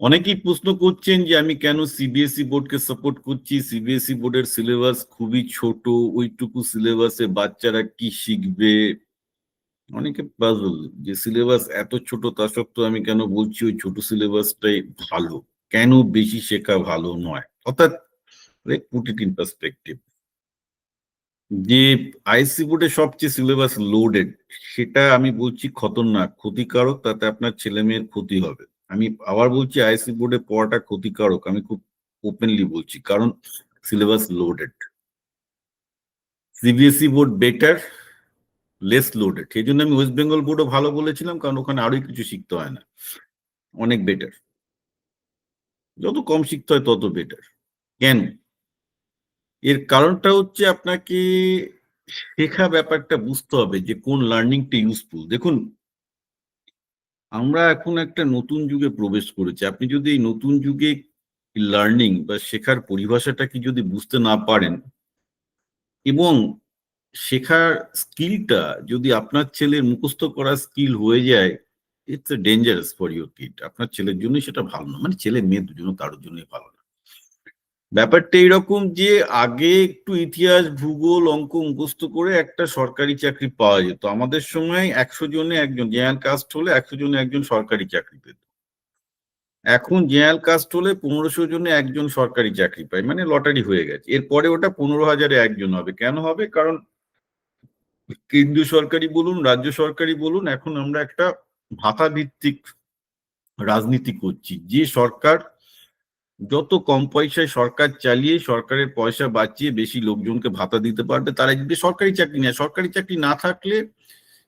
অনেকেই প্রশ্ন করছেন যে আমি কেন সিবিএসই বোর্ডকে সাপোর্ট করছি? সিবিএসই বোর্ডের সিলেবাস খুবই ছোট, ওইটুকু সিলেবাসে বাচ্চারা কি শিখবে? অনেকে পাজল যে সিলেবাস এত ছোট, তা সত্ত্বেও আমি কেন বলছি ওই ছোট সিলেবাসটাই ভালো? কেন বেশি শেখা ভালো নয়? অর্থাৎ পুট ইন পার্সপেক্টিভ যে আইসি বোর্ডে সবচেয়ে সিলেবাস লোডেড সেটা আমি বলছি খতরনাক, ক্ষতিকারক, তাতে আপনার ছেলে মেয়ের ক্ষতি হবে। আমি আবার বলছি আইসি বোর্ডে পড়াটা ক্ষতিকারক, আমি খুব ওপেনলি বলছি, কারণ syllabus loaded CBSE board better less loaded সেই জন্য আমি ওয়েস্ট বেঙ্গল বোর্ডও ভালো বলেছিলাম, কারণ ওখানে আরোই কিছু শিখতে হয় না। অনেক বেটার যত কম শিখতে হয় তত বেটার কেন? এর কারণটা হচ্ছে আপনাকে শেখা ব্যাপারটা বুঝতে হবে যে কোন লার্নিংটা ইউজফুল দেখুন আমরা এখন একটা নতুন যুগে প্রবেশ করেছি। আপনি যদি এই নতুন যুগে লার্নিং বা শেখার পরিভাষাটা কি যদি বুঝতে না পারেন এবং শেখার স্কিলটা যদি আপনার ছেলের মুখস্থ করার স্কিল হয়ে যায় it's a dangerous for your kid আপনার ছেলের জন্যই সেটা ভালো না। মানে ছেলে মেয়ে জন্য কারোর জন্যই ভালো না। ব্যাপারটা এইরকম যে আগে একটু ইতিহাস, ভূগোল, অঙ্ক মুখস্থ করে একটা সরকারি চাকরি পাওয়া যেত। আমাদের সময় একশো জনে একজন, জেনারেল কাস্ট হলে একশো জনে একজন সরকারি চাকরি পেত। এখন জেনারেল কাস্ট হলে পনেরোশো জনে একজন সরকারি চাকরি পায় মানে লটারি হয়ে গেছে। এরপরে ওটা পনেরো হাজারে একজন হবে। কেন হবে? কারণ কেন্দ্রীয় সরকারি বলুন, রাজ্য সরকারি বলুন, এখন আমরা একটা ভাতা ভিত্তিক রাজনীতি করছি। যে সরকার যত কম পয়সায় সরকার চালিয়ে সরকারের পয়সা বাঁচিয়ে বেশি লোকজনকে ভাতা দিতে পারবে, তারা যদি সরকারি চাকরি নেয়। সরকারি চাকরি না থাকলে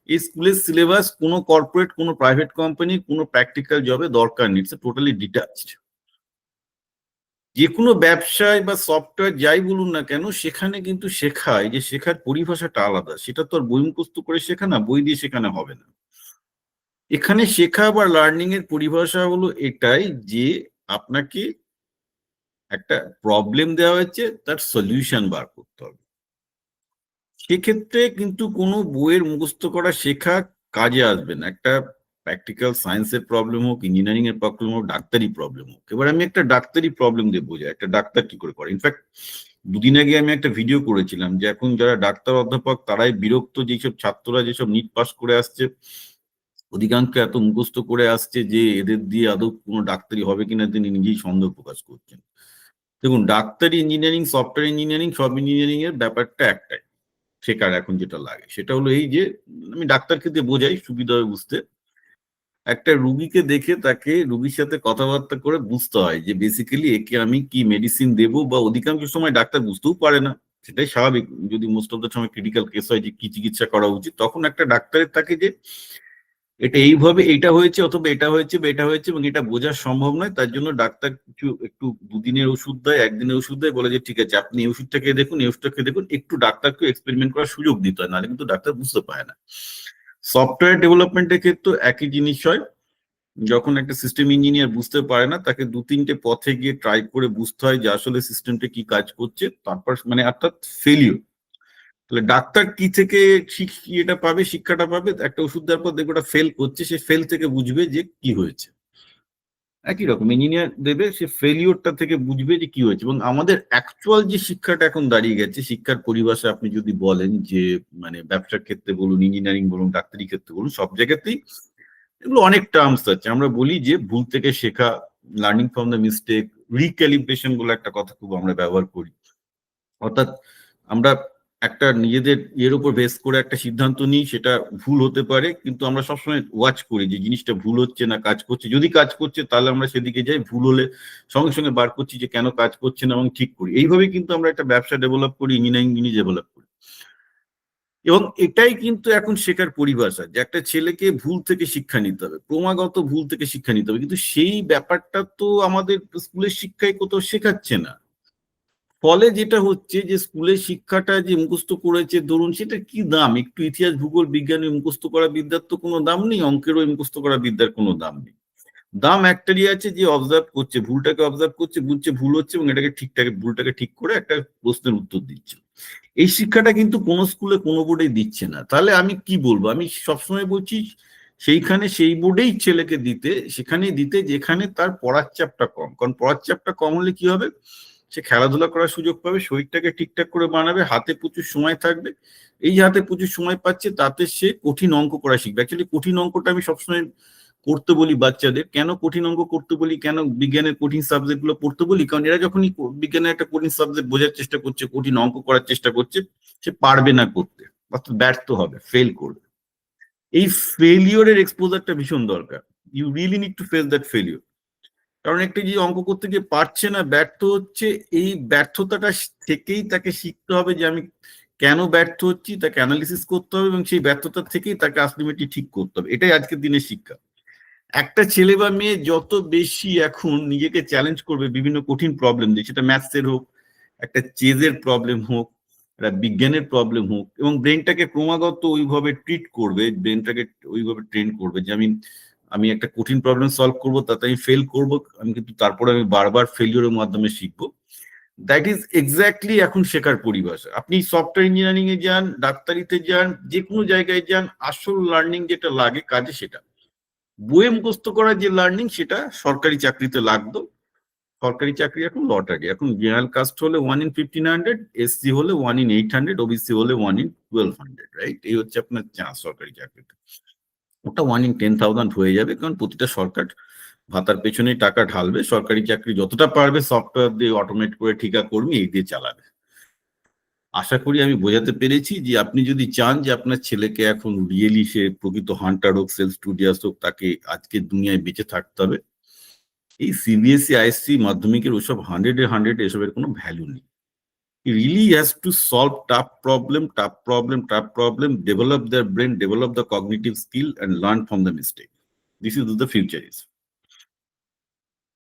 এই স্কুলের সিলেবাস কোনো কর্পোরেট কোনো প্রাইভেট কোম্পানি কোনো প্র্যাকটিক্যাল জবে দরকার নেই। টোটালি ডিটাচড যে কোনো ব্যবসায় বা সফটওয়্যার যাই বলুন না কেন, সেখানে কিন্তু শেখায় যে শেখার পরিভাষাটা আলাদা। সেটা তো আর বই মুখস্থ করে শেখা না, বই দিয়ে শেখানো হবে না। এখানে শেখা বা লার্নিং এর পরিভাষা হলো এটাই যে আপনাকে একটা প্রবলেম দেওয়া হয়েছে, তার সলিউশন বার করতে হবে। সেক্ষেত্রে কিন্তু কোনো বইয়ের মুখস্থ করা শেখা কাজে আসবে না। একটা প্র্যাকটিক্যাল সায়েন্সের প্রবলেম হোক ইঞ্জিনিয়ারিং এর প্রবলেম হোক, ডাক্তারি প্রবলেম হোক। এবার আমি একটা ডাক্তারি প্রবলেম দিয়ে বোঝাই, একটা ডাক্তার কি করে করে। ইনফ্যাক্ট দুদিন আগে আমি একটা ভিডিও করেছিলাম যে এখন যারা ডাক্তার অধ্যাপক, তারাই বিরক্ত যেসব ছাত্ররা যেসব নিট পাস করে আসছে অধিকাংশ এত মুখস্থ করে আসছে যে এদের দিয়ে আদৌ কোনো ডাক্তারি হবে কিনা তিনি নিজেই সন্দেহ প্রকাশ করছেন। দেখুন, ডাক্তারি ইঞ্জিনিয়ারিং সফটওয়্যার ইঞ্জিনিয়ারিং সব ইঞ্জিনিয়ারিং এর ব্যাপারটা একটাই। শেখার এখন যেটা লাগে। সেটা হলো এই যে, আমি ডাক্তারকে দিয়ে বোঝাই, সুবিধা হয় বুঝতে। একটা রুগীকে দেখে তাকে রুগীর সাথে কথাবার্তা করে বুঝতে হয় যে বেসিক্যালি একে আমি কি মেডিসিন দেবো বা অধিকাংশ সময় ডাক্তার বুঝতেও পারে না। সেটাই স্বাভাবিক। যদি মোস্ট অফ দ্য সময় ক্রিটিক্যাল কেস হয় যে, কি চিকিৎসা করা উচিত, তখন একটা ডাক্তারের থাকে যে এটা এইভাবে এটা হয়েছে অথবা এটা হয়েছে বা এটা হয়েছে এবং এটা বোঝা সম্ভব নয়, তার জন্য ডাক্তার কিছু একটু দুদিনের ওষুধ দেয়, একদিনের ওষুধ দেয়, বলে যে ঠিক আছে, আপনি এই ওষুধটাকে দেখুন, এই ওষুধটাকে দেখুন, একটু ডাক্তারকে এক্সপেরিমেন্ট করার সুযোগ দিতে হয়, নাহলে কিন্তু ডাক্তার বুঝতে পারে না। সফটওয়্যার ডেভেলপমেন্টের ক্ষেত্রে একই জিনিস হয়, যখন একটা সিস্টেম ইঞ্জিনিয়ার বুঝতে পারে না, তাকে দু তিনটে পথে গিয়ে ট্রাই করে বুঝতে হয় যে আসলে সিস্টেমটা কি কাজ করছে, তারপর মানে অর্থাৎ ফেলিওর তাহলে ডাক্তার কি থেকে এটা পাবে, শিক্ষাটা পাবে? একটা ওষুধ দেওয়ার পর দেখবে ওটা ফেল করছে, সে ফেল থেকে বুঝবে যে কি হয়েছে। একই রকম ইঞ্জিনিয়ার দেবে, সে ফেলিওরটা থেকে বুঝবে যে কি হয়েছে। এবং আমাদের অ্যাকচুয়াল যে শিক্ষাটা এখন দাঁড়িয়ে গেছে, শিক্ষার পরিভাষা আপনি যদি বলেন যে মানে ব্যবসার ক্ষেত্রে বলুন ইঞ্জিনিয়ারিং বলুন, ডাক্তারি ক্ষেত্রে বলুন, সব জায়গাতেই এগুলো অনেক টার্মস আছে। আমরা বলি যে ভুল থেকে শেখা learning from the mistake recalibration বলে একটা কথা খুব আমরা ব্যবহার করি। অর্থাৎ আমরা একটা নিজেদের ইয়ের উপর বেস করে একটা সিদ্ধান্ত নিই, সেটা ভুল হতে পারে, কিন্তু আমরা সবসময় ওয়াচ করি যে জিনিসটা ভুল হচ্ছে না, কাজ করছে। যদি কাজ করছে, তাহলে আমরা সেদিকে যাই, ভুল হলে সঙ্গে সঙ্গে বার করছি যে কেন কাজ করছে না এবং ঠিক করি। এইভাবে কিন্তু আমরা একটা ব্যবসা ডেভেলপ করি ইঞ্জিনিয়ারিং জিনিস ডেভেলপ করি। এবং এটাই কিন্তু এখন শেখার পরিভাষা যে একটা ছেলেকে ভুল থেকে শিক্ষা নিতে হবে, ক্রমাগত ভুল থেকে শিক্ষা নিতে হবে। কিন্তু সেই ব্যাপারটা তো আমাদের স্কুলের শিক্ষায় কোথাও শেখাচ্ছে না। ফলে যেটা হচ্ছে যে স্কুলের শিক্ষাটা যে মুখস্থ করেছে, ধরুন সেটা কি দাম? একটু ইতিহাস, ভূগোল, বিজ্ঞানে মুখস্থ করা বিদ্যার তো কোনো দাম নেই, অঙ্কেরও মুখস্থ করা বিদ্যার কোনো দাম নেই। দাম একটারই আছে যে অবজার্ভ করছে, ভুলটাকে অবজার্ভ করছে বুঝছে ভুল হচ্ছে এবং এটাকে ঠিকঠাক ভুলটাকে ঠিক করে একটা প্রশ্নের উত্তর দিচ্ছে। এই শিক্ষাটা কিন্তু কোনো স্কুলে কোনো বোর্ডে দিচ্ছে না। তাহলে আমি কি বলব? আমি সবসময় বলছি, সেইখানে সেই বোর্ডেই ছেলেকে দিতে, সেখানেই দিতে, যেখানে তার পড়ার চাপটা কম। কারণ পড়ার চাপটা কম হলে কি হবে? সে খেলাধুলা করার সুযোগ পাবে, শরীরটাকে ঠিকঠাক করে বানাবে, হাতে প্রচুর সময় থাকবে। এই হাতে প্রচুর সময় পাচ্ছে, তাতে সে কঠিন অঙ্ক করা শিখবে। অ্যাকচুয়ালি কঠিন অঙ্কটা আমি সবসময় করতে বলি বাচ্চাদের। কেন কঠিন অঙ্ক করতে বলি? কেন বিজ্ঞানের কঠিন সাবজেক্টগুলো পড়তে বলি? কারণ এরা যখনই বিজ্ঞানের একটা কঠিন সাবজেক্ট বোঝার চেষ্টা করছে, কঠিন অঙ্ক করার চেষ্টা করছে, সে পারবে না করতে। অর্থাৎ ব্যর্থ হবে ফেল করবে। এই ফেলিওরের এক্সপোজারটা ভীষণ দরকার। You really need to face that failure কারণ একটা যে অঙ্ক করতে গিয়ে পারছে না, ব্যর্থ হচ্ছে, এই ব্যর্থতাটা থেকেই তাকে শিখতে হবে যে আমি কেন ব্যর্থ হচ্ছি, তাকে অ্যানালিসিস করতে হবে এবং সেই ব্যর্থতা থেকেই তাকে আলটিমেটলি ঠিক করতে হবে। এটাই আজকের দিনের শিক্ষা। একটা ছেলে বা মেয়ে যত বেশি এখন নিজেকে চ্যালেঞ্জ করবে বিভিন্ন কঠিন প্রবলেম দিয়ে, সেটা ম্যাথসের হোক, একটা চেজের প্রবলেম হোক, একটা বিজ্ঞানের প্রবলেম হোক, এবং ব্রেনটাকে ক্রমাগত ওইভাবে ট্রিট করবে ব্রেনটাকে ওইভাবে ট্রেন করবে যে আমি আমি একটা কঠিন প্রবলেম সলভ করব, তাতে আমি ফেল করব, আমি কিন্তু তারপরে আমি বারবার ফেলিওরের মাধ্যমে শিখব। দ্যাট ইজ এক্স্যাক্টলি এখন শেখার পরিভাষা। আপনি সফটওয়্যার ইঞ্জিনিয়ারিং এ যান, ডাক্তারিতে যান যে কোনো জায়গায় যান, আসল লার্নিং যেটা লাগে কাজে সেটা। বইয়ে মুখস্থ করার যে লার্নিং সেটা সরকারি চাকরিতে লাগতো। সরকারি চাকরি এখন লটারি এখন জেনারেল কাস্ট হলে one in fifteen hundred SC হলে one in eight hundred OBC হলে one in twelve hundred right এই হচ্ছে আপনার চান্স সরকারি চাকরিতে। ওটা ওয়ান ইন টেন থাউজেন্ড হয়ে যাবে, কারণ প্রতিটা সরকার ভাতার পেছনেই টাকা ঢালবে। সরকারি চাকরি যতটা পারবে সফটওয়্যার দিয়ে অটোমেট করে ঠিকা কর্মী এই দিয়ে চালাবে। আশা করি আমি বোঝাতে পেরেছি যে আপনি যদি চান যে আপনার ছেলেকে এখন রিয়েলি সে প্রকৃত হান্টার হোক সেলফ স্টুডিয়াস হোক, তাকে আজকের দুনিয়ায় বেঁচে থাকতে হবে, এই সিবিএসসি আইএসসি মাধ্যমিকের ওসব হান্ড্রেড হান্ড্রেড এসবের কোনো ভ্যালু নেই। really has to solve tough problem tough problem tough problem develop their brain develop the cognitive skill and learn from the mistake. This is the future is.